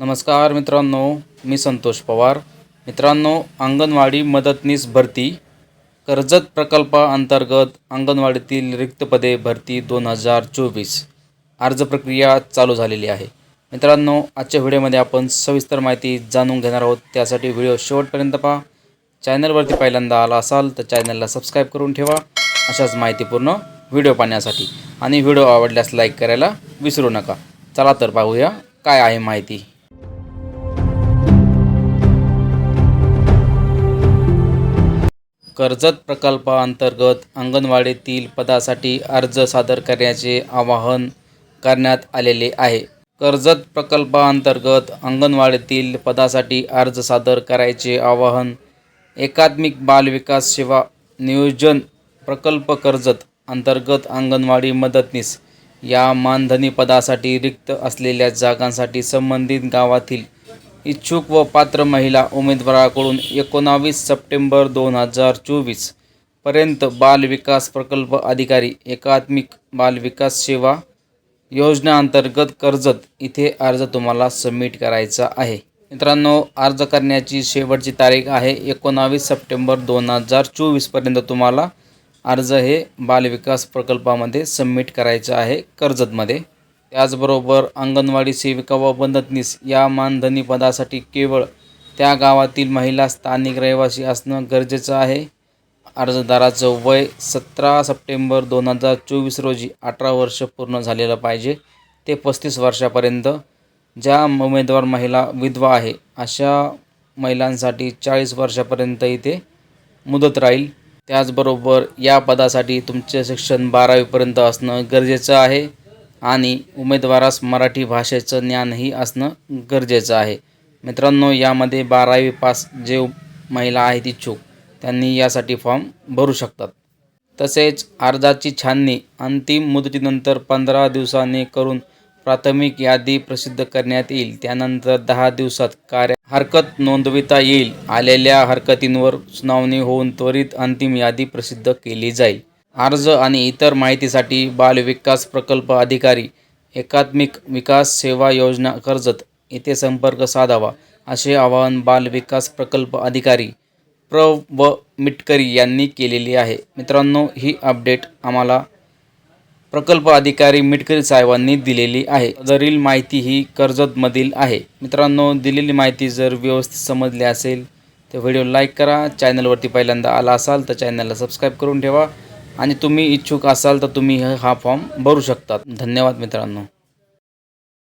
नमस्कार मित्रांनो मी संतोष पवार. मित्रांनो अंगणवाडी मदतनीस भरती. कर्जत प्रकल्पाअंतर्गत अंगणवाडीतील रिक्त पदे भरती दोन हजार चोवीस. अर्ज प्रक्रिया चालू झालेली आहे. मित्रांनो आजच्या व्हिडिओमध्ये आपण सविस्तर माहिती जाणून घेणार आहोत. त्यासाठी व्हिडिओ शेवटपर्यंत पहा. चॅनलवरती पहिल्यांदा आला असाल तर चॅनलला सबस्क्राईब करून ठेवा. अशाच माहितीपूर्ण व्हिडिओ पाहण्यासाठी. आणि व्हिडिओ आवडल्यास लाईक करायला विसरू नका. चला तर पाहूया काय आहे माहिती. कर्जत प्रकल्पाअंतर्गत अंगणवाडीतील पदासाठी अर्ज सादर करण्याचे आवाहन करण्यात आलेले आहे. कर्जत प्रकल्पाअंतर्गत अंगणवाडीतील पदासाठी अर्ज सादर करायचे आवाहन एकात्मिक बालविकास सेवा नियोजन प्रकल्प कर्जत अंतर्गत अंगणवाडी मदतनीस या मानधनी पदासाठी रिक्त असलेल्या जागांसाठी संबंधित गावातील इच्छुक व पात्र महिला उमेदवाराकडून एकोणावीस सप्टेंबर दोन हजार चोवीसपर्यंत बाल विकास प्रकल्प अधिकारी एकात्मिक बाल विकास सेवा योजनेअंतर्गत कर्जत इथे अर्ज तुम्हाला सबमिट करायचा आहे. मित्रांनो अर्ज करण्याची शेवटची तारीख आहे एकोणावीस सप्टेंबर दोन हजार चोवीसपर्यंत तुम्हाला अर्ज हे बालविकास प्रकल्पामध्ये सबमिट करायचं आहे कर्जतमध्ये. त्याचबरोबर अंगणवाडी सेविका व मदतनीस या मानधनी पदासाठी केवळ त्या गावातील महिला स्थानिक रहिवासी असणं गरजेचं आहे. अर्जदाराचं वय सतरा सप्टेंबर दोन हजार चोवीस रोजी अठरा वर्ष पूर्ण झालेलं पाहिजे. ते पस्तीस वर्षापर्यंत ज्या उमेदवार महिला विधवा आहे अशा महिलांसाठी चाळीस वर्षापर्यंत इथे मुदत राहील. त्याचबरोबर या पदासाठी तुमचे शिक्षण बारावीपर्यंत असणं गरजेचं आहे. आणि उमेदवारास मराठी भाषेचं ज्ञानही असणं गरजेचं आहे. मित्रांनो यामध्ये बारावी पास जे महिला आहेत इच्छुक त्यांनी यासाठी फॉर्म भरू शकतात. तसेच अर्जाची छाननी अंतिम मुदतीनंतर पंधरा दिवसांनी करून प्राथमिक यादी प्रसिद्ध करण्यात येईल. त्यानंतर दहा दिवसात कार्य हरकत नोंदविता येईल. आलेल्या हरकतींवर सुनावणी होऊन त्वरित अंतिम यादी प्रसिद्ध केली जाईल. अर्ज आणि इतर माहितीसाठी बाल विकास प्रकल्प अधिकारी एकात्मिक विकास सेवा योजना कर्जत येथे संपर्क साधावा असे आवाहन बाल विकास प्रकल्प अधिकारी प्र व मिटकरी यांनी केलेली आहे. मित्रांनो ही अपडेट आम्हाला प्रकल्प अधिकारी मिटकरी साहेबांनी दिलेली आहे. जरील माहिती ही कर्जतमधील आहे. मित्रांनो दिलेली माहिती जर व्यवस्थित समजली असेल तर व्हिडिओ लाईक करा चॅनलवरती पहिल्यांदा आला असाल तर चॅनलला सबस्क्राईब करून ठेवा. आणि तुम्ही इच्छुक असाल तर तुम्ही हा फॉर्म भरू शकतात. धन्यवाद मित्रांनो.